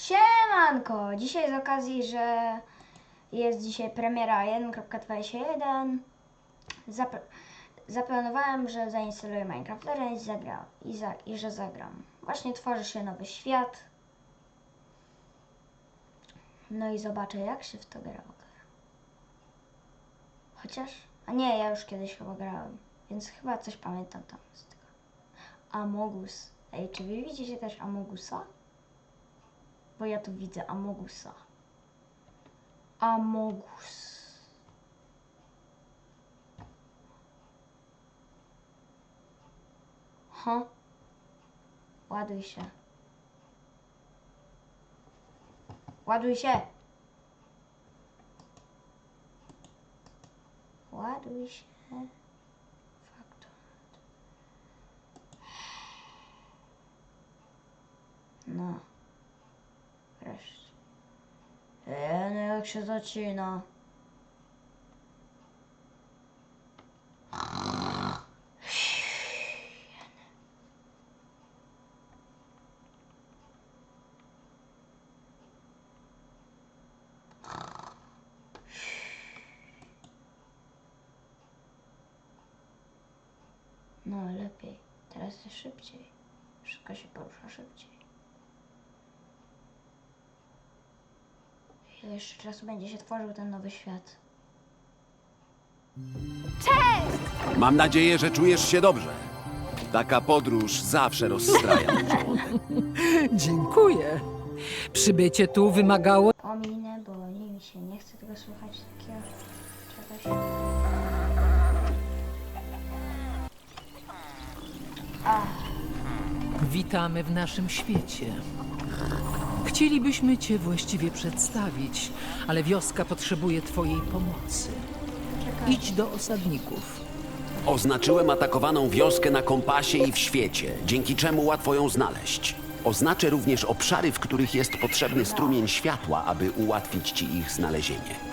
Siemanko! Dzisiaj z okazji, że jest dzisiaj premiera 1.21 zap zaplanowałem, że zainstaluję Minecraft Arena i, zagra i, za i że zagram. Właśnie tworzy się nowy świat. No i zobaczę jak się w to grało. Chociaż... A nie, ja już kiedyś chyba grałem, więc chyba coś pamiętam tam z tego. Amogus. Ej, czy wy widzicie też Amogusa? Bo ja tu widzę Amogusa. Amogus. Ha? Ładuj się. Ładuj się. Ładuj się. Faktor. No. Jak się zacina. No lepiej. Teraz jest szybciej. Wszystko się porusza szybciej. Ile jeszcze czasu będzie się tworzył ten nowy świat? Mam nadzieję, że czujesz się dobrze. Taka podróż zawsze rozstraja żołądek. Dziękuję. Przybycie tu wymagało. Ominę, bo mi się nie chce tego słuchać takiego czegoś. Witamy w naszym świecie. Chcielibyśmy Cię właściwie przedstawić, ale wioska potrzebuje Twojej pomocy. Idź do osadników. Oznaczyłem atakowaną wioskę na kompasie i w świecie, dzięki czemu łatwo ją znaleźć. Oznaczę również obszary, w których jest potrzebny strumień światła, aby ułatwić ci ich znalezienie.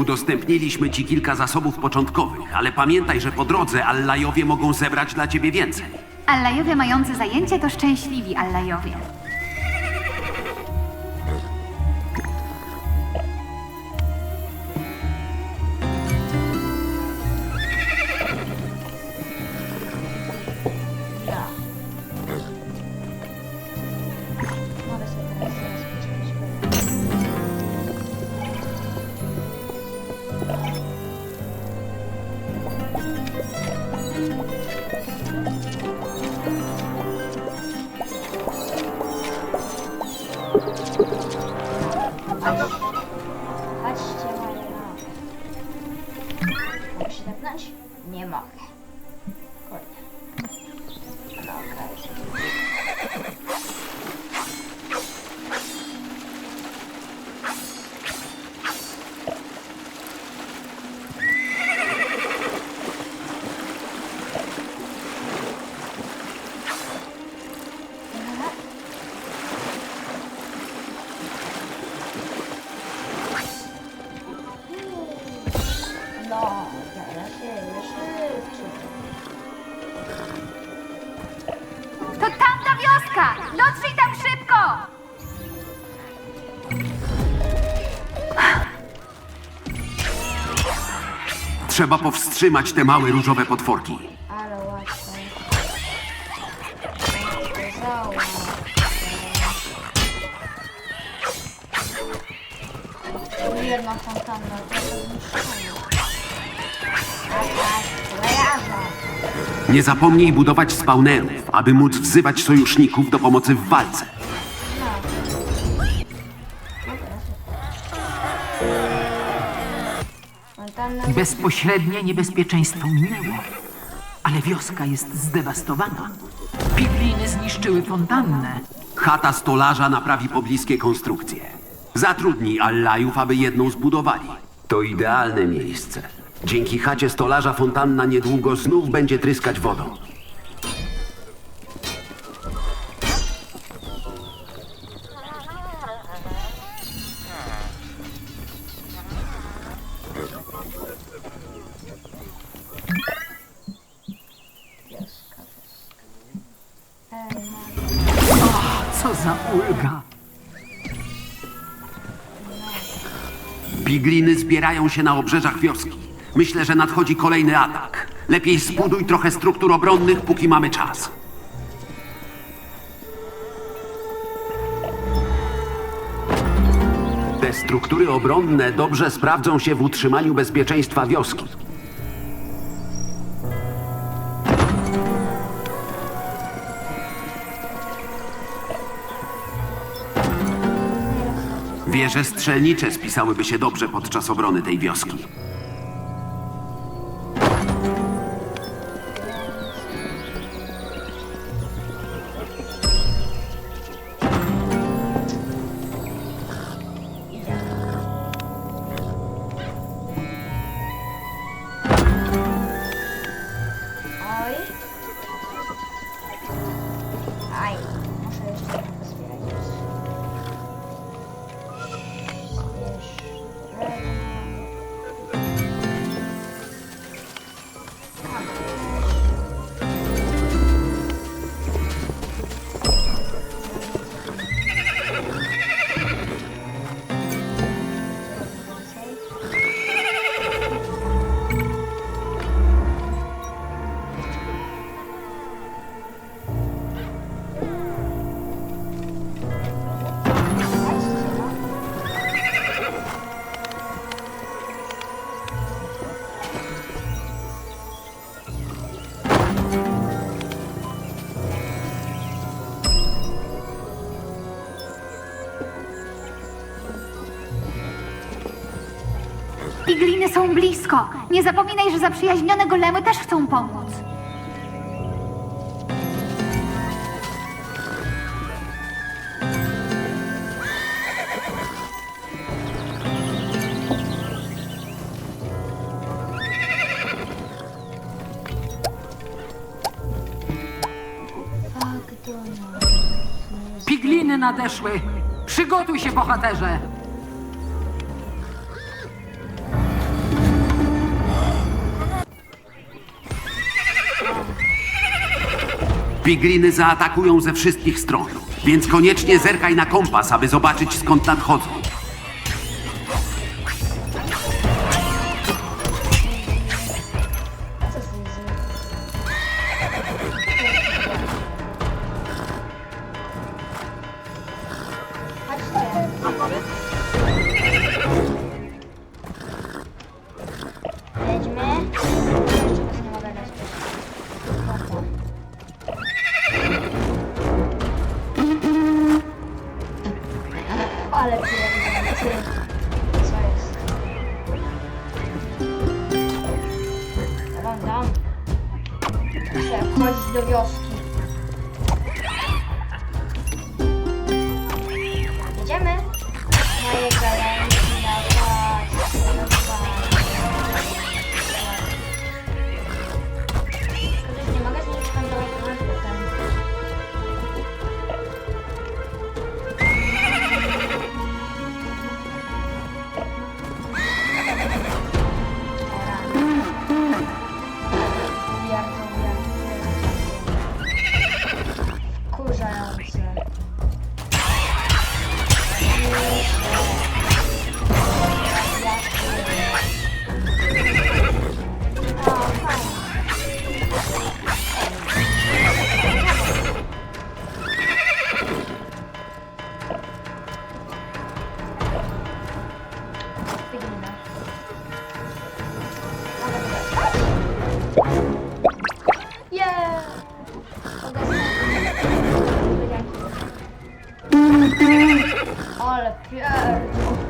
Udostępniliśmy ci kilka zasobów początkowych, ale pamiętaj, że po drodze Allajowie mogą zebrać dla ciebie więcej. Allajowie mający zajęcie to szczęśliwi Allajowie. Trzeba powstrzymać te małe różowe potworki. Nie zapomnij budować spawnerów, aby móc wzywać sojuszników do pomocy w walce. Bezpośrednie niebezpieczeństwo minęło, ale wioska jest zdewastowana. Pigliny zniszczyły fontannę. Chata stolarza naprawi pobliskie konstrukcje. Zatrudnij Allajów, aby jedną zbudowali. To idealne miejsce. Dzięki chacie stolarza fontanna niedługo znów będzie tryskać wodą. Za ulga! Pigliny zbierają się na obrzeżach wioski. Myślę, że nadchodzi kolejny atak. Lepiej zbuduj trochę struktur obronnych, póki mamy czas. Te struktury obronne dobrze sprawdzą się w utrzymaniu bezpieczeństwa wioski. Wieże strzelnicze spisałyby się dobrze podczas obrony tej wioski. Są blisko. Nie zapominaj, że zaprzyjaźnione golemy też chcą pomóc. Pigliny nadeszły! Przygotuj się, bohaterze! Pigliny zaatakują ze wszystkich stron, więc koniecznie zerkaj na kompas, aby zobaczyć skąd nadchodzą. Ale pierdol.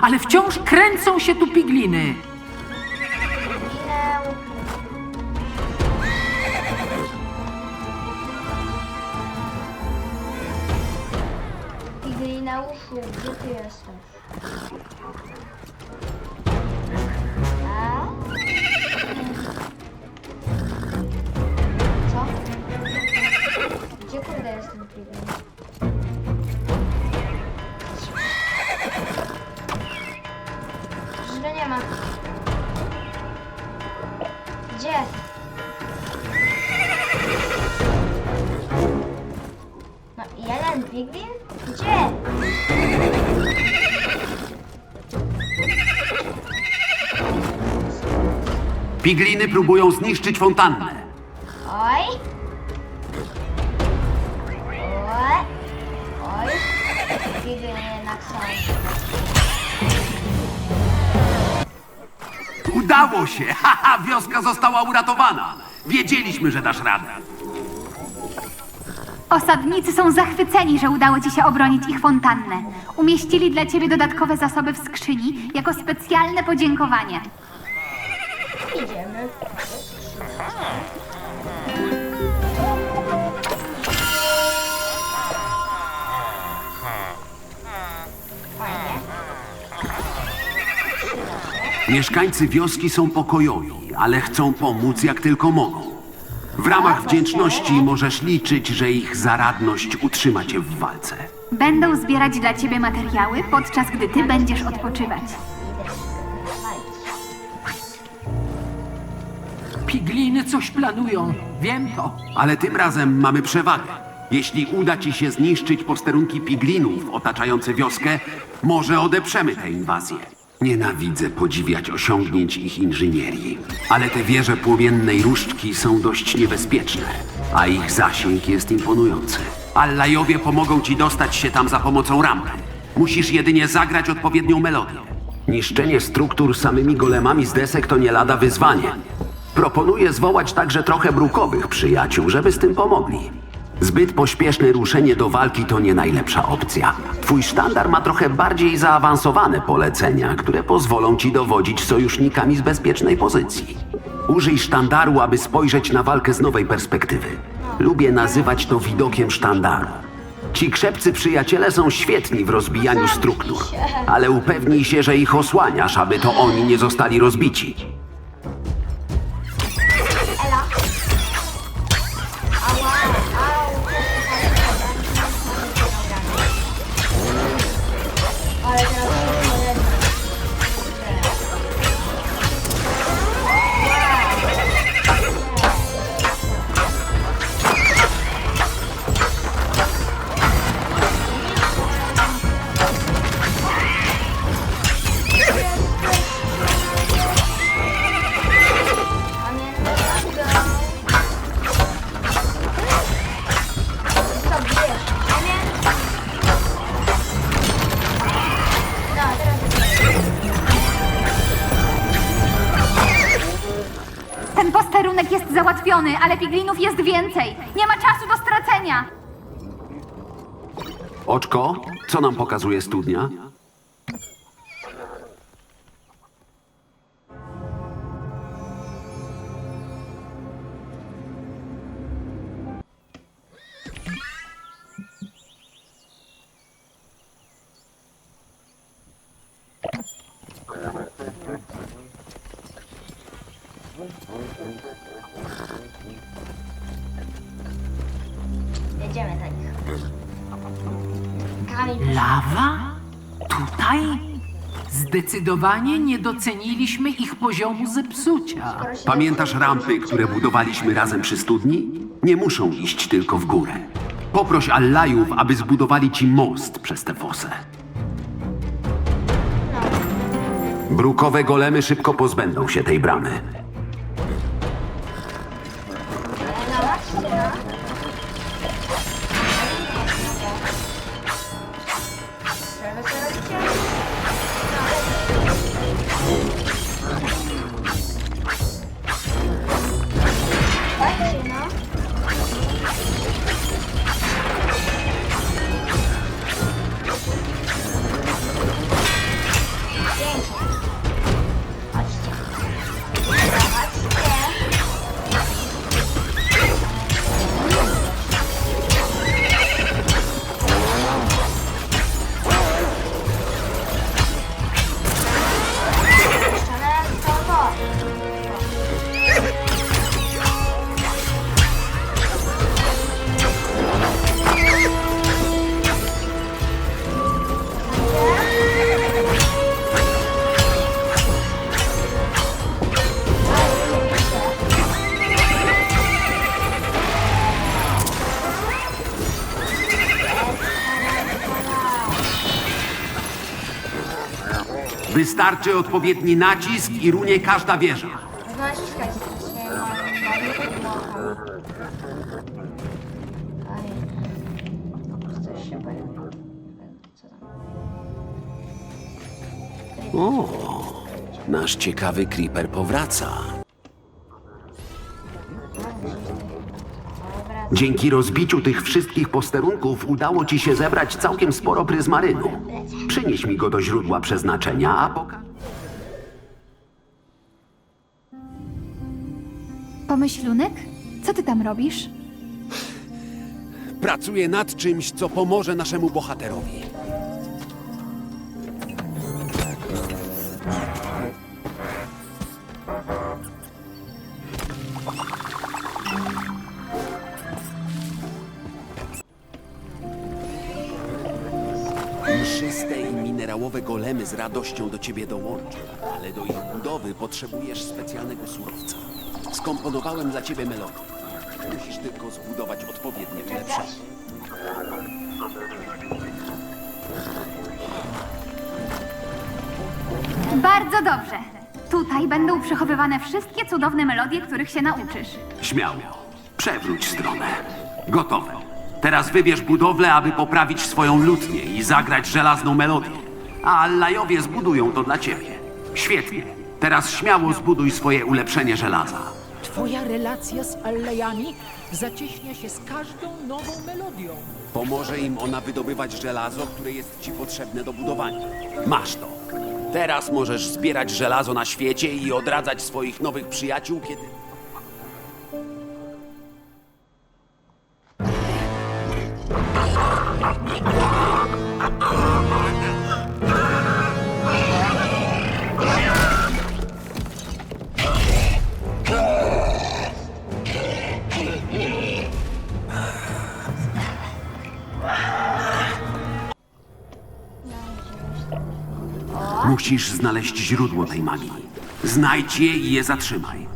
ale wciąż kręcą się tu pigliny. Piglina uszu, gdzie ty jesteś? Pigliny próbują zniszczyć fontannę. Oj. Oj. Oj. Pigwin jednak są. Udało się! Haha, wioska została uratowana! Wiedzieliśmy, że dasz radę. Osadnicy są zachwyceni, że udało ci się obronić ich fontannę. Umieścili dla ciebie dodatkowe zasoby w skrzyni jako specjalne podziękowanie. Mieszkańcy wioski są pokojowi, ale chcą pomóc jak tylko mogą. W ramach wdzięczności możesz liczyć, że ich zaradność utrzyma cię w walce. Będą zbierać dla ciebie materiały, podczas gdy ty będziesz odpoczywać. Pigliny coś planują, wiem to. Ale tym razem mamy przewagę. Jeśli uda ci się zniszczyć posterunki piglinów otaczające wioskę, może odeprzemy tę inwazję. Nienawidzę podziwiać osiągnięć ich inżynierii, ale te wieże płomiennej różdżki są dość niebezpieczne, a ich zasięg jest imponujący. Allajowie pomogą ci dostać się tam za pomocą rampy. Musisz jedynie zagrać odpowiednią melodię. Niszczenie struktur samymi golemami z desek to nie lada wyzwanie. Proponuję zwołać także trochę brukowych przyjaciół, żeby z tym pomogli. Zbyt pośpieszne ruszenie do walki to nie najlepsza opcja. Twój sztandar ma trochę bardziej zaawansowane polecenia, które pozwolą ci dowodzić sojusznikami z bezpiecznej pozycji. Użyj sztandaru, aby spojrzeć na walkę z nowej perspektywy. Lubię nazywać to widokiem sztandaru. Ci krzepcy przyjaciele są świetni w rozbijaniu struktur, ale upewnij się, że ich osłaniasz, aby to oni nie zostali rozbici. Nie ma czasu do stracenia. Oczko, co nam pokazuje studnia? Zdecydowanie nie doceniliśmy ich poziomu zepsucia. Pamiętasz rampy, które budowaliśmy razem przy studni? Nie muszą iść tylko w górę. Poproś Allajów, aby zbudowali ci most przez tę fosę. Brukowe golemy szybko pozbędą się tej bramy. Wystarczy odpowiedni nacisk i runie każda wieża. Naciskać się? O, nasz ciekawy creeper powraca. Dzięki rozbiciu tych wszystkich posterunków udało ci się zebrać całkiem sporo pryzmarynu. Przynieś mi go do źródła przeznaczenia, a poka... Pomyślunek? Co ty tam robisz? Pracuję nad czymś, co pomoże naszemu bohaterowi. Minerałowe golemy z radością do ciebie dołączą, ale do ich budowy potrzebujesz specjalnego surowca. Skomponowałem dla ciebie melodię. Musisz tylko zbudować odpowiednie ulepszenie. Bardzo dobrze. Tutaj będą przechowywane wszystkie cudowne melodie, których się nauczysz. Śmiało. Przewróć stronę. Gotowe. Teraz wybierz budowlę, aby poprawić swoją lutnię i zagrać żelazną melodię. A Allajowie zbudują to dla ciebie. Świetnie. Teraz śmiało zbuduj swoje ulepszenie żelaza. Twoja relacja z Allejami zacieśnia się z każdą nową melodią. Pomoże im ona wydobywać żelazo, które jest ci potrzebne do budowania. Masz to. Teraz możesz zbierać żelazo na świecie i odradzać swoich nowych przyjaciół, kiedy... Musisz znaleźć źródło tej magii. Znajdź je i je zatrzymaj.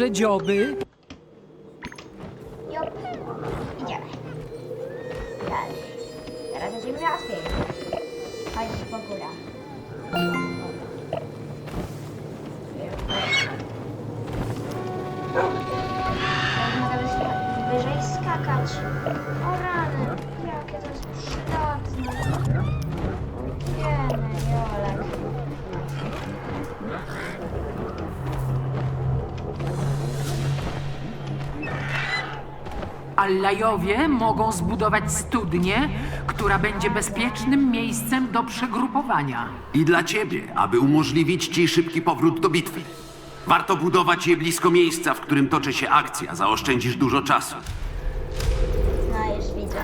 Duże dzioby Jop, idziemy. Teraz będziemy łatwiej. Chodzić po górach. Allajowie mogą zbudować studnię, która będzie bezpiecznym miejscem do przegrupowania. I dla ciebie, aby umożliwić ci szybki powrót do bitwy. Warto budować je blisko miejsca, w którym toczy się akcja. Zaoszczędzisz dużo czasu. No już widzę.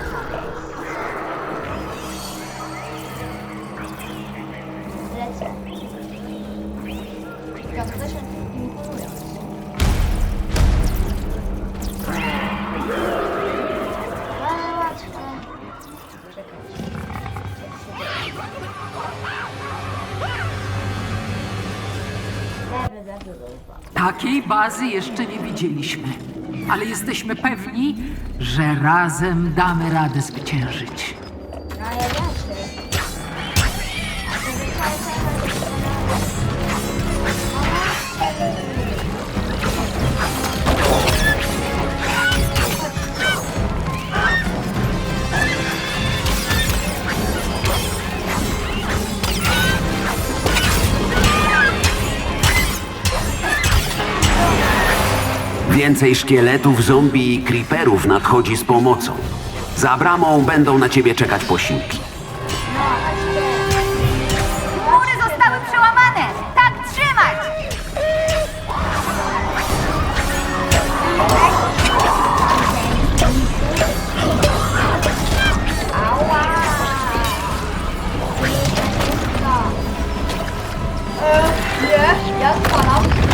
Takiej bazy jeszcze nie widzieliśmy, ale jesteśmy pewni, że razem damy radę zwyciężyć. więcej szkieletów, zombie i creeperów nadchodzi z pomocą. Za bramą będą na ciebie czekać posiłki. Mury zostały przełamane! Tak trzymać! Nie, ja spalam.